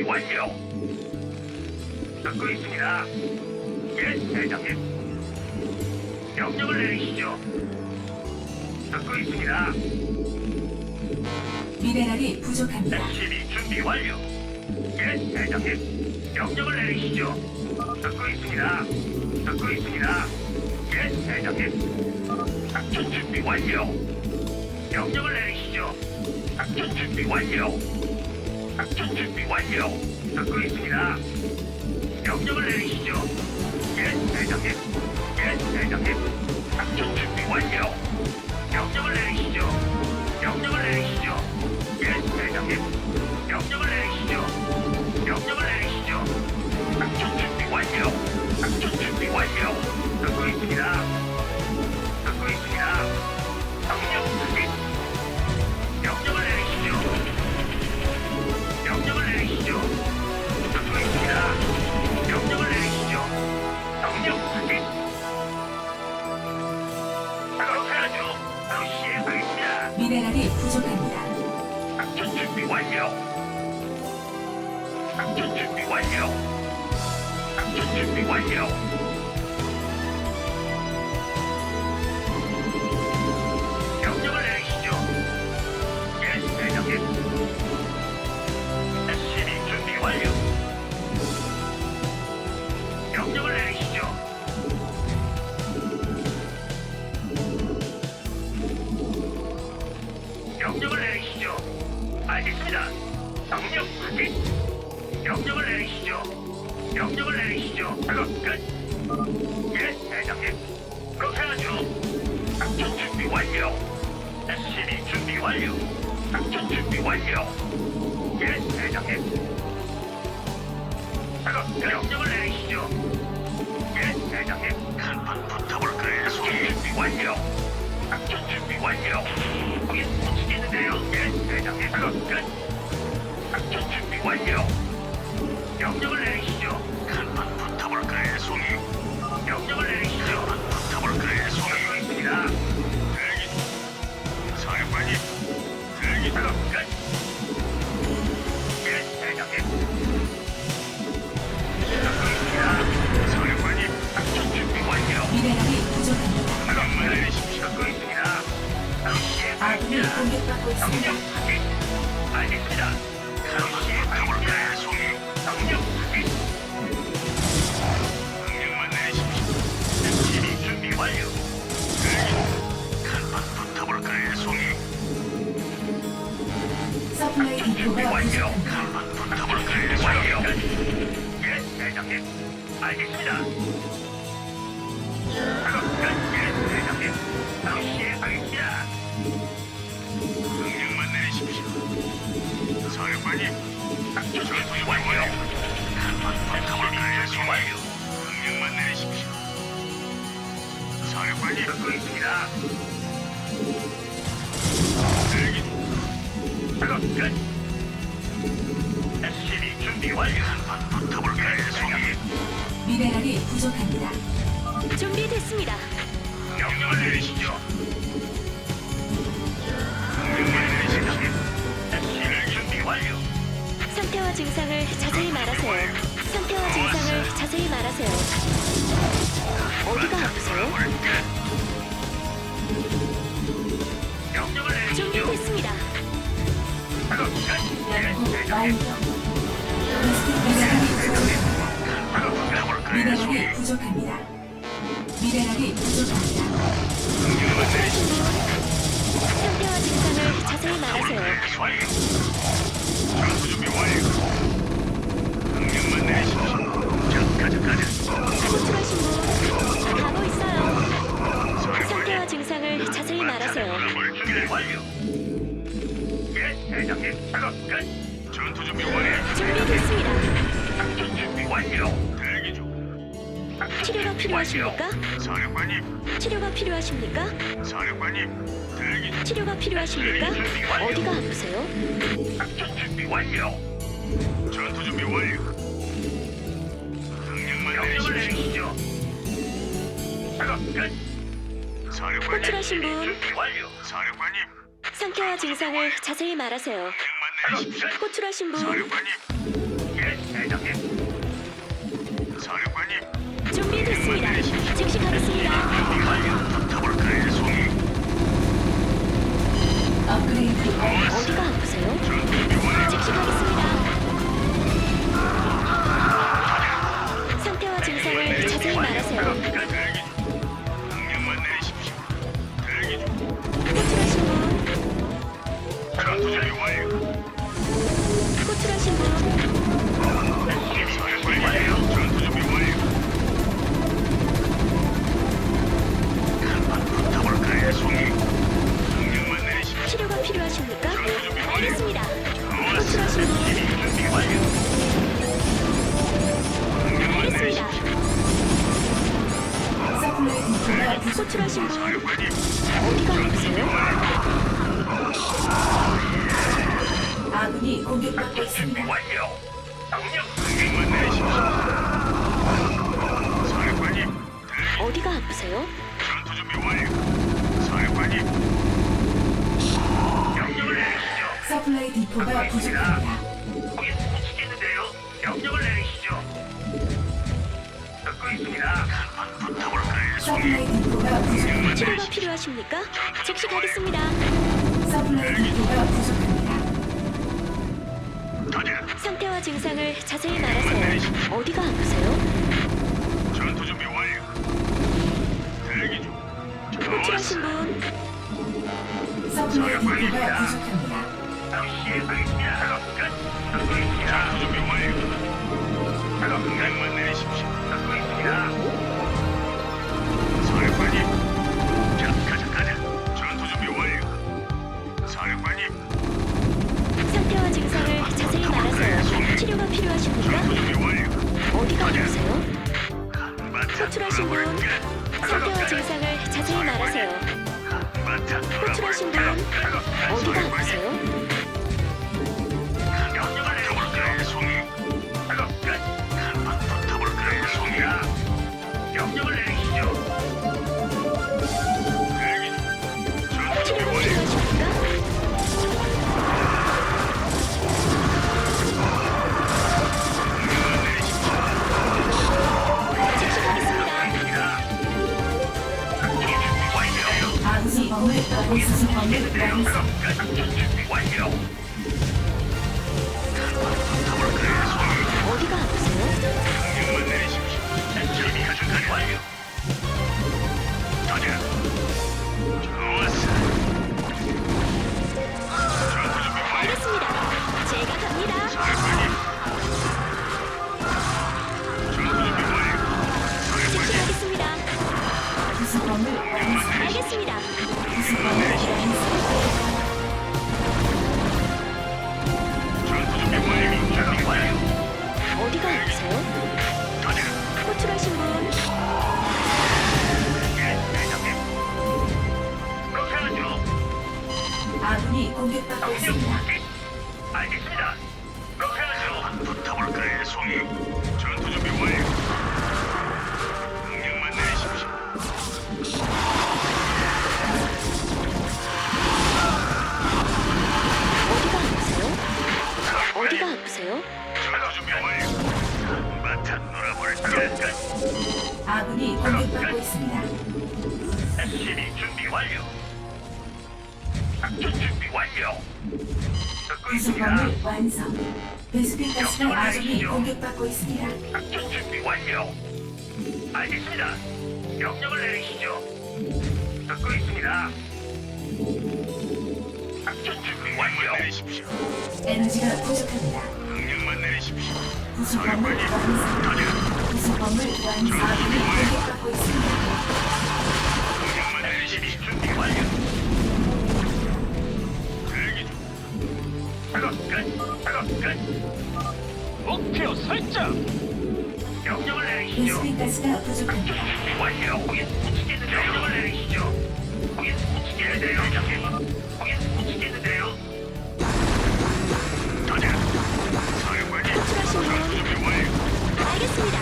준비 완료. 듣고 있습니다. 예, 대장님. 명령을 내리시죠. 듣고 있습니다. 미네랄이 부족합니다. SCB 준비 완료. 예, 대장님. 명령을 내리시죠. 듣고 있습니다. 듣고 있습니다. 예, 대장님. 작전 준비 완료. 명령을 내리시죠. 작전 준비 완료. 작전 준비 완료. 듣고 있습니다. 명령을 내리시죠. 예, 대장님. 예, 대장님. 작전 준비 완료. 명령을 내리시죠. 명령을 내리시죠. 예, 대장님. 명령을 내리시죠. 명령을 내리시죠. 작전 준비 완료. 작전 준비 미네랄이 부족합니다. 작전 준비 완료. 작전 준비 완료. 작전 준비 완료. 명령을 내리시죠. 명령을 내리시죠. 작업 끝. 예, 대장님. 그렇게 하죠. 작전 준비 완료. SCB 준비 완료. 작전 준비 완료. 예, 대장님. 끝. 명령을 내리시죠. 예, 대장님. 한판 붙어볼까요? 작전 준비 완료. 알겠습니다. 바로 시행하겠습니다. 송이. 명령 확인. 명령만 내리십시오. SCV 준비 완료. 대기. 간판 붙어볼까요, 송이? 서플라이 준비 디포가 완료. 부족합니다. 간판 붙어볼까요, 완료. 예, 대장님. 알겠습니다. 작업 관님, 작전 준비 완료. 간판 붙어볼까요, 송이? 명령만 내리십시오. 사령관님, 듣고 있습니다. 대기. 작업 끝. SCV 준비 완료. 한판 붙어볼까요, 송이? 미네랄이 부족합니다. 준비됐습니다. 명령을 내리시죠. 증상을 자세히 말하세요. 상태와 증상을 자세히 말하세요. 어디가 아프세요? 준비됐습니다. 미네랄이 부족합니다. 미네랄이? 부족합니다. 상태와 증상을 자세히 말하세요. 준비 완료. 치료가 필요하십니까? 사령관님, 치료가 필요하십니까? 사령관님, 대기. 치료가 필요하십니까? 어디가 아프세요? 작전 준비 완료. 전투 준비 완료. 작업 끝. 사령관님, 호출하신 분. 준비 완료. 사령관님, 상태와 증상을 자세히 말하세요. 내리십시오. 호출하신 분 사령관님, 준비됐습니다. 즉시 가겠습니다. 업그레이드 호출하신 분, 사령관님, 어디가 아프세요? 아군이 공격받고 있습니다. 완료. 사령관님, 어디가 아프세요? 전투 준비 완료. 사령관님, 명령을 내리시죠. 서플라이 디포가 부족합니다. 거기 묻히겠는데요. 명령을 내리시죠. 듣고 있습니다. 한번 붙어볼까요, 송이? 서플라이. 치료가 필요하십니까? 즉시 가겠습니다. 서플라이 부족합니다. 상태와 증상을 자세히 말하세요. 어디가 아프세요? 전투 준비 완료. 대기 중. 호출하신 분, 서플라이 부족합니다. 바로 시행하겠습니다. 작업 끝. 호출하신 분? 상태와 증상을 자세히 말하세요. 호출하신 분? 어디가. 아프세요? 알겠습니다. 제가 갑니다. 공격받 완료. 듣고 있습니다. 완성. 베스핀 가스가 아군이 공격받고 있습니다. 작전 준비 완료. 알겠습니다. 명령을 내리시죠. 듣고 있습니다. 작전 준비 완료. 내리십시오. 에너지가 부족합니다. 명령만 내리십시오. 구성범을 완성. 터져. 구성범을 완성. 아군이 공격받고 있습니다. 명령만 내리십시오. 준비 완료. 목표 설정. 명령을 내리시죠. 인스핀 가스가 부족합니다. 완료. 명령을 내리시죠. 알겠습니다.